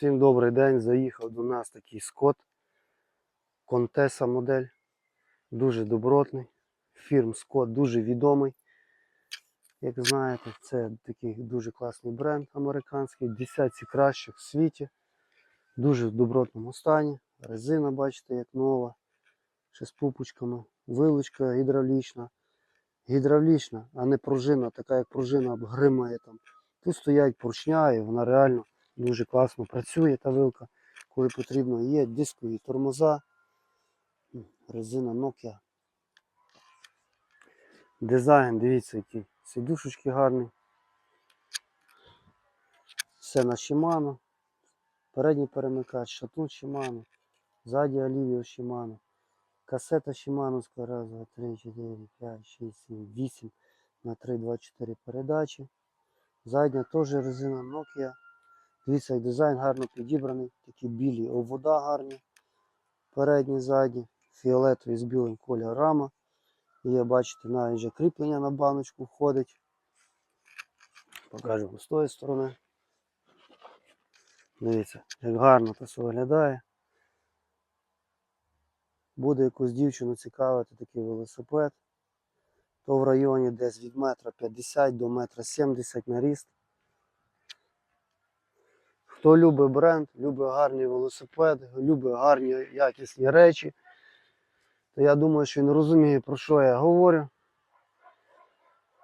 Всім добрий день. Заїхав до нас такий скот. Контеса модель. Дуже добротний. Фірм Скот дуже відомий. Як знаєте, це такий дуже класний бренд американський. Десятці кращих в світі. Дуже в добротному стані. Резина, бачите, як нова. Ще з пупочками. Вилучка гідравлічна. Гідравлічна, а не пружина, така як пружина гримає там. Тут стоять поршня і вона реально дуже класно працює та вилка, коли потрібно. Є дискові тормоза, резина Nokia. Дизайн, дивіться, які сидушечки гарні. Все на Shimano. Передній перемикач, шатун Shimano, ззаді Alivio Shimano. Касета Shimano, раз, два, три, чотири, п'ять, шість, сім, вісім на 3, 2, 4 передачі. Задня теж резина Nokia. Дивіться, як дизайн гарно підібраний, такі білі обвода гарні. Передні, задні, фіолетові з білим. І я бачите, навіть вже кріплення на баночку входить. Покажемо з тої сторони. Дивіться, як гарно це все виглядає. Буде якусь дівчину цікавити такий велосипед. То в районі десь від метра 50 до метра 70 на ріст. Хто любить бренд, любить гарні велосипеди, любить гарні якісні речі, то я думаю, що він розуміє, про що я говорю.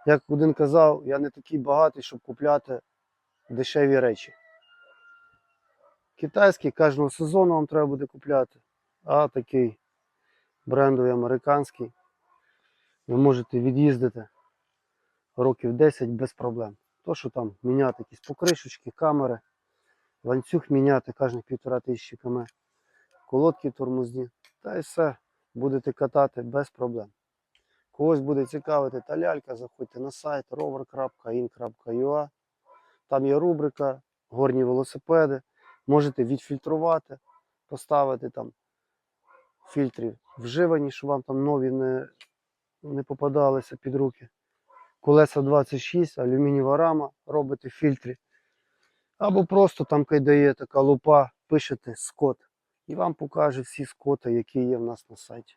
Як один казав, я не такий багатий, щоб купляти дешеві речі. Китайський кожного сезону вам треба буде купляти, а такий брендовий американський ви можете від'їздити років 10 без проблем. То, що там міняти якісь покришечки, камери, ланцюг міняти кожних півтора тисячі км, колодки тормозні, та й все, будете катати без проблем. Когось буде цікавити та лялька, заходьте на сайт rover.in.ua. Там є рубрика горні велосипеди. Можете відфільтрувати, поставити там фільтрів вживані, щоб вам там нові не, не попадалися під руки. Колеса 26, алюмінієва рама, робите в фільтрі. Або просто там кайдає така лупа, пишете скот. І вам покаже всі скоти, які є в нас на сайті.